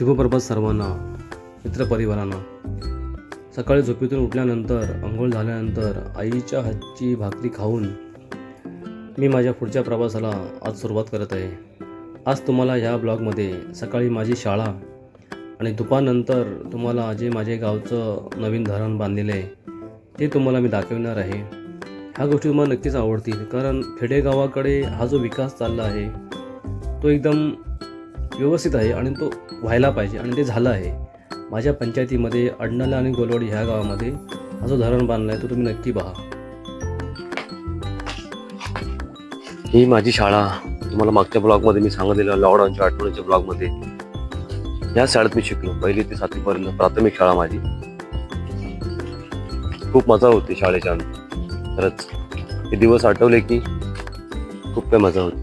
शुभप्रभात सर्वांना मित्रपरिवारांना सकाळी झोपेतून उठल्यानंतर अंघोळ झाल्यानंतर आईच्या हातची भाकरी खाऊन मी माझ्या पुढच्या प्रवासाला आज सुरुवात करत आहे. आज तुम्हाला ह्या ब्लॉगमध्ये सकाळी माझी शाळा आणि दुपारनंतर तुम्हाला जे माझे गावचं नवीन धरण बांधलेलं आहे ते तुम्हाला मी दाखवणार आहे. ह्या गोष्टी तुम्हाला नक्कीच आवडतील कारण खेडेगावाकडे हा जो विकास चालला आहे तो एकदम व्यवस्थित आहे आणि तो व्हायला पाहिजे आणि ते झालं आहे. माझ्या पंचायतीमध्ये अडनाला आणि गोलवाडी ह्या गावामध्ये हा जो धरण बांधला आहे तो तुम्ही नक्की पहा ही माझी शाळा. तुम्हाला मागच्या ब्लॉगमध्ये मी सांगितलेलं लॉकडाऊनच्या आठवड्याच्या ब्लॉगमध्ये. या शाळेत मी शिकलो. पहिली ते सातवीपर्यंत प्राथमिक शाळा माझी. खूप मजा होती शाळेच्या. खरंच हे दिवस आठवले की खूप काही मजा होती.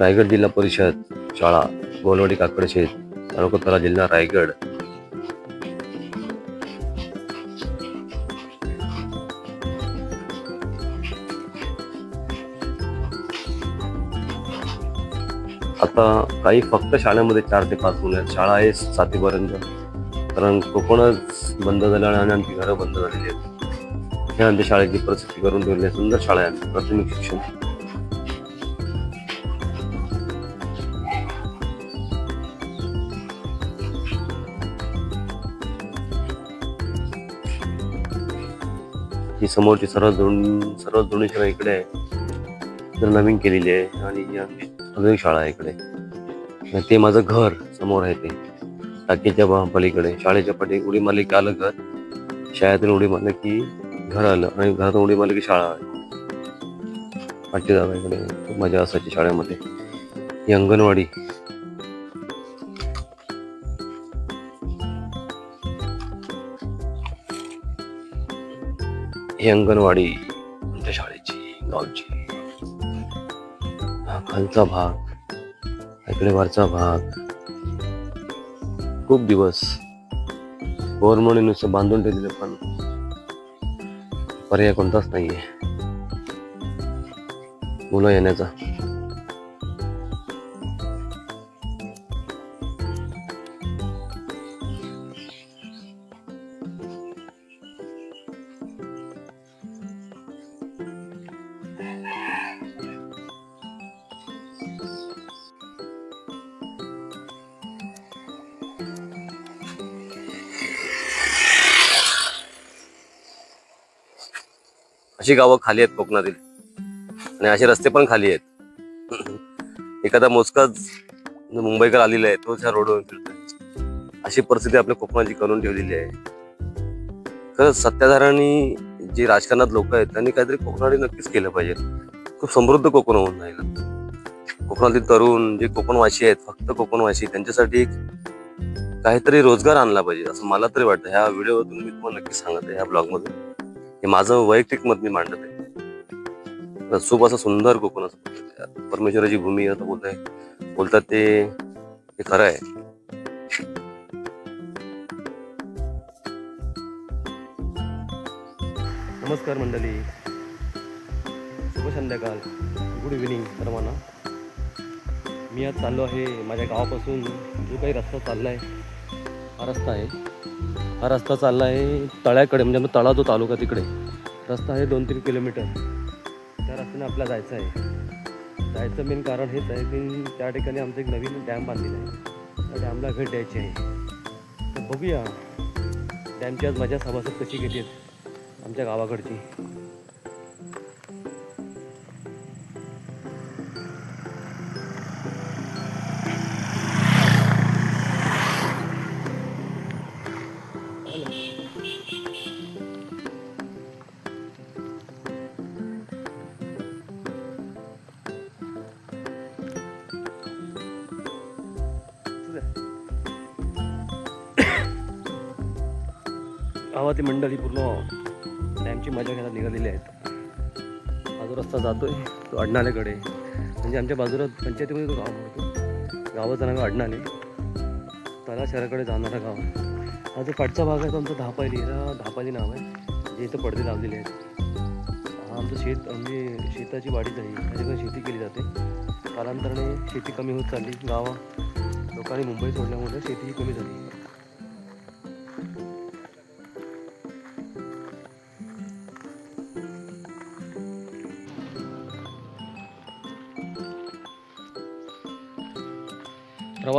रायगड जिल्हा परिषद शाळा गोलवाडी काकडशेत तालुका जिल्हा रायगड. आता काही फक्त शाळेमध्ये चार ते पाच मुलं आहेत. शाळा आहे सातवीपर्यंत कारण कोकणच बंद झालं आणि आमची घरं बंद झालेली आहेत. हे आमच्या शाळेची परिस्थिती करून ठेवली सुंदर शाळा आहे. प्राथमिक शिक्षण. ही समोरची सर्व दोन सर्व दोन्ही शाळा इकडे आहे. तर नवीन केलेली आहे आणि ही आमची अजून शाळा आहे इकडे. ते माझं घर समोर आहे ते. टाकीच्या पलीकडे शाळेच्या पाठी उडी मारली की आलं घर. शाळेतून उडी मारली की घर आलं आणि घरातून उडी मारली की शाळा आली. पाठी जागा इकडे खूप मजा असायची शाळेमध्ये. ही अंगणवाडी. ही अंगणवाडी आमच्या शाळेची गावची. हा खालचा भाग इकडे वरचा भाग. खूप दिवस गव्हर्नमेंटने नुसतं बांधून ठेवलेलं पण पर्याय कोणताच नाहीये. मुलं येण्याचा. अशी गावं खाली आहेत कोकणातील. आणि असे रस्ते पण खाली आहेत. एखादा मोजकाच मुंबईकर आलेला आहे तोच ह्या रोडवर फिरतोय. अशी परिस्थिती आपल्या कोकणाची करून ठेवलेली आहे. खरंच सत्ताधाऱ्यांनी जे राजकारणात लोक आहेत त्यांनी काहीतरी कोकणाने नक्कीच केलं पाहिजे. खूप समृद्ध कोकण होऊन राहिलं. कोकणातील तरुण जे कोकणवासी आहेत फक्त कोकणवासी त्यांच्यासाठी एक काहीतरी रोजगार आणला पाहिजे असं मला तरी वाटतं. ह्या व्हिडिओतून मी तुम्हाला नक्की सांगत आहे ह्या ब्लॉगमधून हे माझं वैयक्तिक मत मी मांडत आहे. तर खूप असं सुंदर कोकण असं परमेश्वराची भूमी आता बोलत आहे. बोलतात ते हे खरं आहे. नमस्कार मंडळी. शुभ संध्याकाळ. गुड इव्हिनिंग सर्वांना. मी आज चाललो आहे माझ्या गावापासून जो काही रस्ता चालला आहे हा रस्ता आहे. हा रस्ता चालला आहे तळ्याकडे म्हणजे मग तळा जो तालुका तिकडे. रस्ता आहे दोन तीन किलोमीटर. त्या रस्त्याने आपल्याला जायचं आहे. जायचं मेन कारण हेच आहे की त्या ठिकाणी आमचं एक नवीन डॅम बांधलेला आहे. त्या डॅमला भेट द्यायची आहे. तर बघूया. डॅमची आज मजा सभासद कशी घेते आमच्या गावाकडची. गावातील मंडळी पूर्ण डॅमची मजा घ्यायला निघालेली आहेत. हा जो रस्ता आहे तो अडनालेकडे म्हणजे आमच्या बाजूला पंचायतीमध्ये तो गाव पडतो गावाचं नाव अडणाले तला शहराकडे जाणारा गाव. हा जो पाठचा भाग आहे तो आमचा धापायली हा धापाली नाव आहे. जे इथं पडदे लावलेले आहेत. हा आमचं शेत म्हणजे शेताची वाढीच आहे. त्याच्याकडे शेती केली जाते. कालांतराने शेती कमी होत चालली. गावा लोकांनी मुंबई सोडल्यामुळे शेतीही कमी झाली.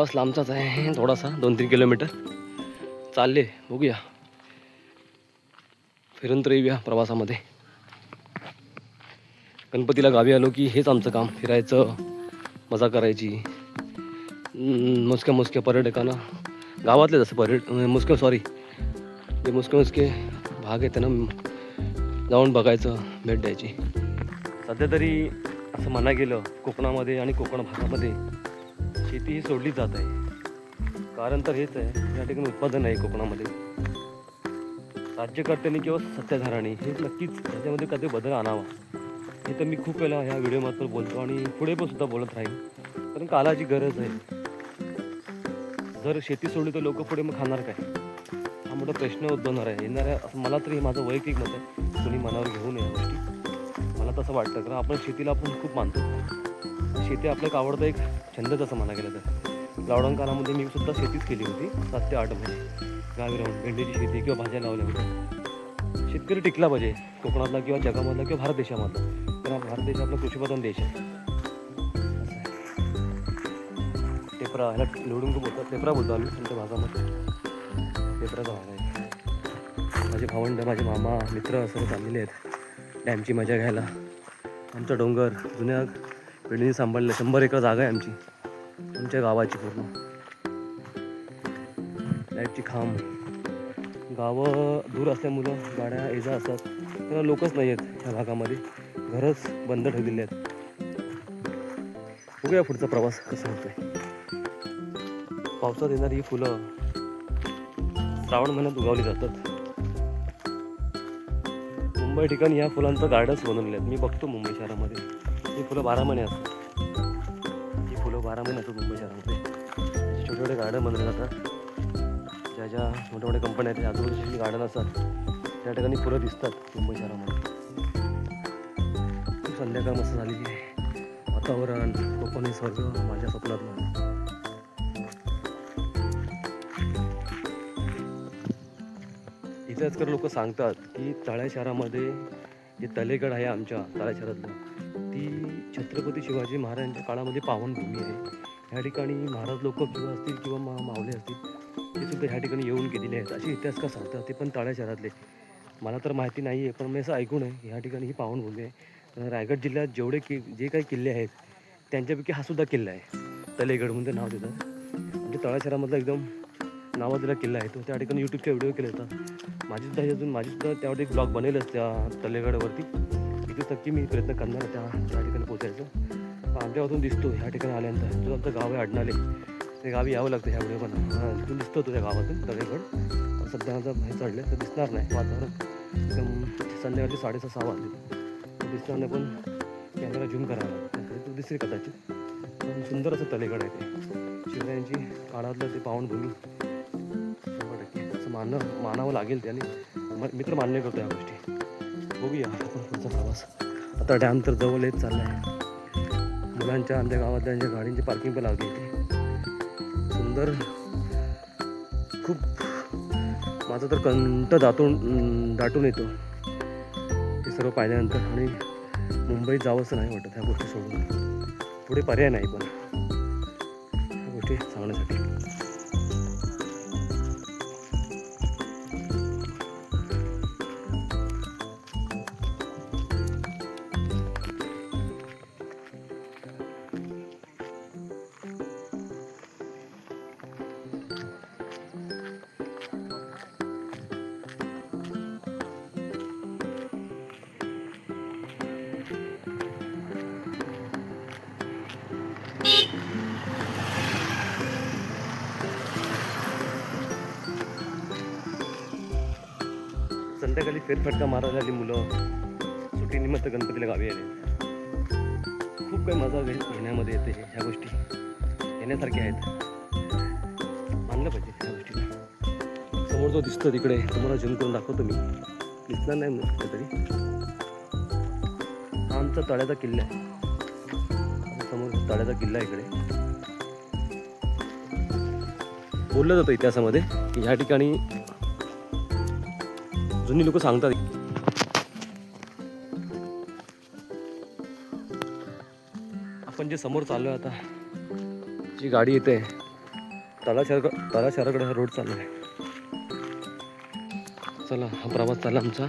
प्रवास लांबचाच आहे. थोडासा दोन तीन किलोमीटर. चालले बघूया. फिरून तर येऊया प्रवासामध्ये. गणपतीला गावी आलो की हेच आमचं काम फिरायचं मजा करायची. मोजक्या मोजक्या पर्यटकांना गावातले जसं पर्यट मुसके सॉरी जे मुसके मुसके भाग आहेत त्यांना जाऊन बघायचं भेट द्यायची. सध्या तरी असं म्हणा गेलं कोकणामध्ये आणि कोकण भागामध्ये शेती ही सोडली जात आहे. कारण तर हेच आहे या ठिकाणी उत्पादन आहे कोकणामध्ये. राज्यकर्त्यांनी किंवा सत्ताधाऱ्यांनी हे नक्कीच त्याच्यामध्ये कधी बदल आणावा. हे तर मी खूप वेळा ह्या व्हिडिओमार्फत बोलतो आणि पुढे पण सुद्धा बोलत राहील कारण कालाची गरज आहे. जर शेती सोडली तर लोक पुढे मग खाणार काय? हा मोठा प्रश्न उद्भवणार आहे. येणाऱ्या मला तरी हे माझं वैयक्तिक मत आहे. कोणी मनावर घेऊन नये गोष्टी. मला तसं वाटतं. कारण आपण शेतीला आपण खूप मानतो. शेती आपल्याला आवडतं एक छंदच असं म्हणा गेलं तर. लॉकडाऊन काळामध्ये मी सुद्धा शेतीच केली होती सात ते आठ महिने. गावी राहून भेंडीची शेती किंवा भाज्या लावल्या होत्या. शेतकरी टिकला पाहिजे कोकणातला किंवा जगामधला किंवा भारत देशामधला. कारण भारत देश आपला कृषीप्रधान देश आहे. टेपरा ह्याला निवडून बोलतात टेपरा बोलतो आम्ही आमच्या भागामध्ये. टेपराचा भाग आहे. माझे भावंड माझे मामा मित्र सर्व चाललेले आहेत. डॅमची मजा घ्यायला. आमचा डोंगर जुन्या पिढीने सांभाळलं. शंभर एकर जागा आहे आमची. आमच्या गावाची पूर्ण. लाईटची खांब. गावं दूर असल्यामुळं गाड्या एजा असतात. त्यांना लोकच नाही आहेत ह्या भागामध्ये. घरच बंद ठेवलेली आहेत. बघूया पुढचा प्रवास कसा होतोय. पावसात येणारी ही फुलं श्रावण महिन्यात उगावली जातात. मुंबई ठिकाणी ह्या फुलांचं गार्डन्स बनवले आहेत. मी बघतो मुंबई शहरामध्ये. ही फुलं बारा महिने असतात. ही फुलं बारा महिने असतात मुंबई शहरामध्ये. छोटे छोटे गार्डन बनले जातात. ज्या ज्या मोठ्या मोठ्या कंपन्या आहेत आजूबाजूची गार्डन असतात त्या ठिकाणी फुलं दिसतात मुंबई शहरामध्ये. खूप संध्याकाळ मस्त झालेली की वातावरण कोकण स्वर्ग माझ्या स्वप्नातलं इथंच आजकाल लोक सांगतात की तळ्या शहरामध्ये जे तलेगड आहे आमच्या तळ्या शहरातलं. छत्रपती शिवाजी महाराजांच्या काळामध्ये पावनभूमी आहे. ह्या ठिकाणी महाराज लोक किंवा असतील किंवा मा मावले असतील ते सुद्धा ह्या ठिकाणी येऊन गेलेले आहेत. असे इतिहासकार सांगतात ते पण ताळ्या शहरातले. मला तर माहिती नाही आहे पण मी असं ऐकून आहे ह्या ठिकाणी ही पावनभूमी आहे. रायगड जिल्ह्यात जेवढे कि जे काही किल्ले आहेत त्यांच्यापैकी हा सुद्धा किल्ला आहे. तलेगड म्हणून नाव देतात. म्हणजे तळा शहरामधला एकदम नावाजलेला किल्ला आहे. तो त्या ठिकाणी यूट्यूबचा व्हिडिओ केले होता. माझी सुद्धा अजून माझी सुद्धा त्यावर एक ब्लॉग बनेलच त्या तलेगडवरती. इथे नक्की मी प्रयत्न करणार त्या त्या ठिकाणी. पोचायचं पण आमच्यावरून दिसतो ह्या ठिकाणी आल्यानंतर. जो आमचं गाव आहे अडणाले ते गावी यावं लागतं ह्या पण. तिथून दिसतो तो त्या गावातून तलेगड सध्या माझं हे चढलं तर दिसणार नाही वातावरण. एकदम संध्याकाळी साडेसहा सहा वाजले. दिसणार नाही पण कॅमेरा झूम करावा. लागतो तो दिसेल कदाचित. पण सुंदर असं तलेगड आहे ते. शिवरायांची काळातलं ते पावनभूमी शंभर टक्के. असं मानणं मानावं लागेल त्याने. मित्र मान्य करतो या गोष्टी. बघूया आपण पुढचा प्रवास. आता डॅम तर जवळ येत चालला आहे मुलांच्या आमच्या गावातल्या ज्या गाडींची पार्किंग पण लावली इथे सुंदर. खूप. माझा तर कंठ दाटून दाटून येतो. हे सर्व पाहिल्यानंतर आणि मुंबईत जावंसं नाही वाटत ह्या गोष्टी सोडून. पुढे पर्याय नाही पण. ह्या गोष्टी सांगण्यासाठी. संध्याकाळी फेरफटका मारायला आली मुलं सुट्टीनिमित्त गणपतीला गावी आले. खूप काही मजा घे घेण्यामध्ये येते ह्या गोष्टी. येण्यासारख्या आहेत. मानलं पाहिजे ह्या गोष्टीला. समोर जो दिसतो तिकडे तुम्हाला झूम करून दाखवतो मी. दिसणार नाही मग तरी हा आमचा तळ्याचा किल्ला आहे. समोर तळ्याचा किल्ला आहे इकडे. बोललं जातं इतिहासामध्ये की ह्या ठिकाणी जुनी लोक सांगतात. आपण जे समोर चाललोय आता जी गाडी येते तळा शहर तळा शहराकडे हा रोड चालू आहे. चला हा प्रवास चालला आमचा.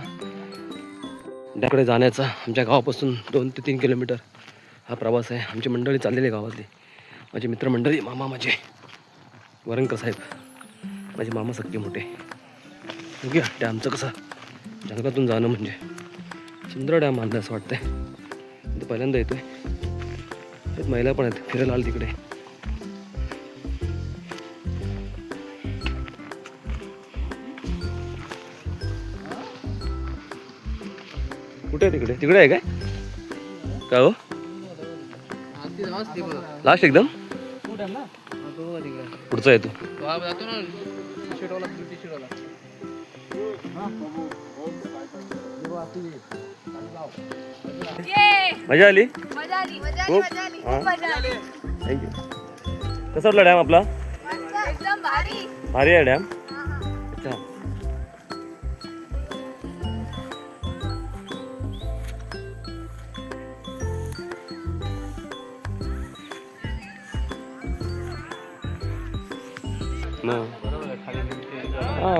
त्याकडे जाण्याचा आमच्या गावापासून दोन ते तीन किलोमीटर हा प्रवास आहे. आमची मंडळी चाललेली आहे गावातली. माझी मित्रमंडळी मामा माझे. वरंकर साहेब. माझे मामा सक्के मोठे. बघूया डॅमचं कसं जंगलातून जाणं म्हणजे सुंदर डॅम आणलं असं वाटतंय. इथं पहिल्यांदा येतोय. त्यात महिला पण आहेत फिरायला आल तिकडे. कुठे आहे तिकडे? तिकडे आहे काय? काय हो? लास्ट एकदम? पुढचा येतो. मजा आली? मजा आली मजा आली खूप? मजा आली. खूप मजा आली. थँक्यू कसा वाटला डॅम आपला? एकदम भारी. भारी आहे डॅम. अच्छा.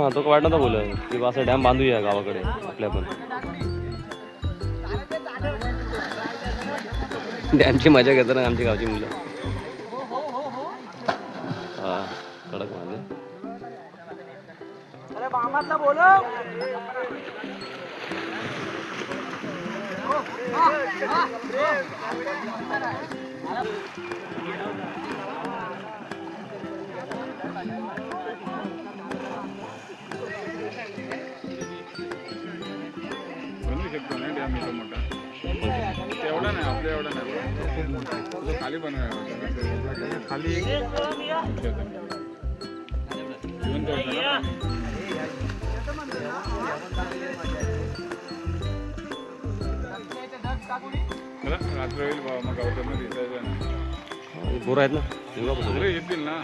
हां तो वाटत नव्हता बोल की बा असं डॅम बांधूया गावाकडे आपल्या पण. डॅमची मजा घेतात ना आमची गावची मुलं. कडक माझे बनवू डॅम एवढा मोठा तेवढा नाही आपल्या एवढा नाही. खाली खाली जिवंत रात्र होईल बाबा मग गावठाण दिसायचं ना. बोर आहेत ना? सगळे येतील ना?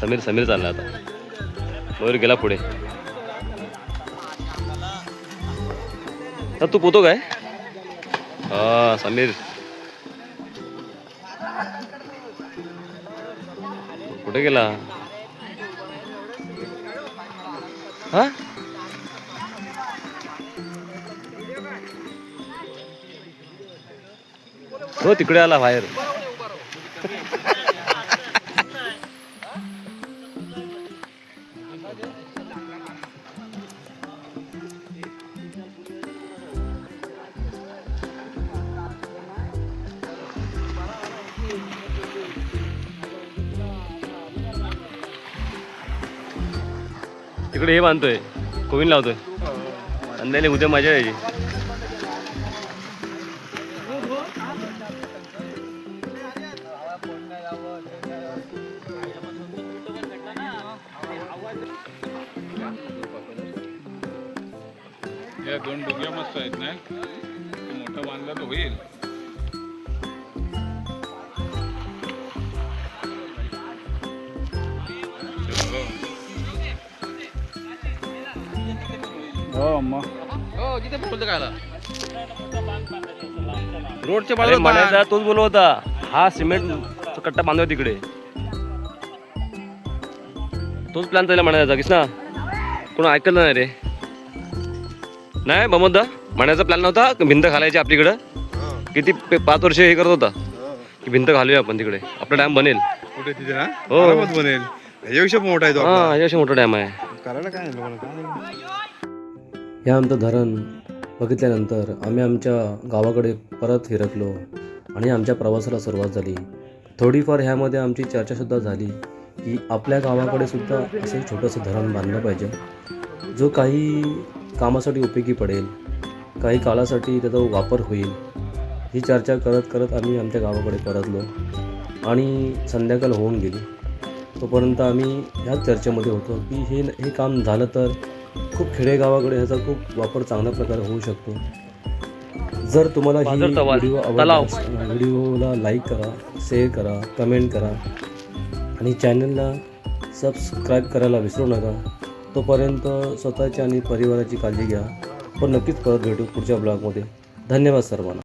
समीर समीर चालला आता. मयूर गेला पुढे. तर तू पोतो काय? हा समीर. कुठे गेला? हा? हो तिकडे आला बाहेर. तिकडे हे बांधतोय कोविन लावतोय. अंधाने उद्या मजा यायची. हो अम्मा रोडच्या बाजूला म्हणायचा तोच बोलत होता. हा सिमेंट कट्टा बांधवा तिकडे. तोच प्लॅन त्याला म्हणायचा किस ना कोण ऐकलं नाही रे. नाही बमोदा म्हणायचा प्लॅन नव्हता का भिंत घालायची आपलीकडं. किती पे- पाच वर्ष हे करत होता. की भिंत घालूया आपण तिकडे. आपला डॅम बनेल. कुठे तिथे ना हो. आरामात बनेल. ह्याच्यापेक्षा मोठा आहे तो हा आपला. मोठा डॅम आहे. करायला काय नाही लोकांना काय नाही हे आमचं धरण बघितल्यानंतर आम्ही आमच्या गावाकडे परत फिरकलो आणि आमच्या प्रवासाला सुरुवात झाली. थोडीफार ह्यामध्ये आमची चर्चासुद्धा झाली की आपल्या गावाकडे सुद्धा असं छोटंसं धरण बांधलं पाहिजे. जो काही कामासाठी उपयोगी पडेल काही काळासाठी त्याचा वापर होईल ही चर्चा करत करत आम्ही आमच्या गावाकडे परतलो आणि संध्याकाळ होऊन गेली. तोपर्यंत आम्ही ह्याच चर्चेमध्ये होतो की हे हे काम झालं तर खूप खेडेगावाकडे ह्याचा खूप वापर चांगल्या प्रकारे होऊ शकतो. जर तुम्हाला ही व्हिडिओ. आवडल्यास व्हिडिओला लाईक करा शेअर करा कमेंट करा. आणि चॅनलला सबस्क्राईब करायला विसरू नका. तोपर्यंत स्वतःची आणि परिवाराची काळजी घ्या. पण नक्कीच परत भेटू पुढच्या ब्लॉगमध्ये धन्यवाद सर्वांना.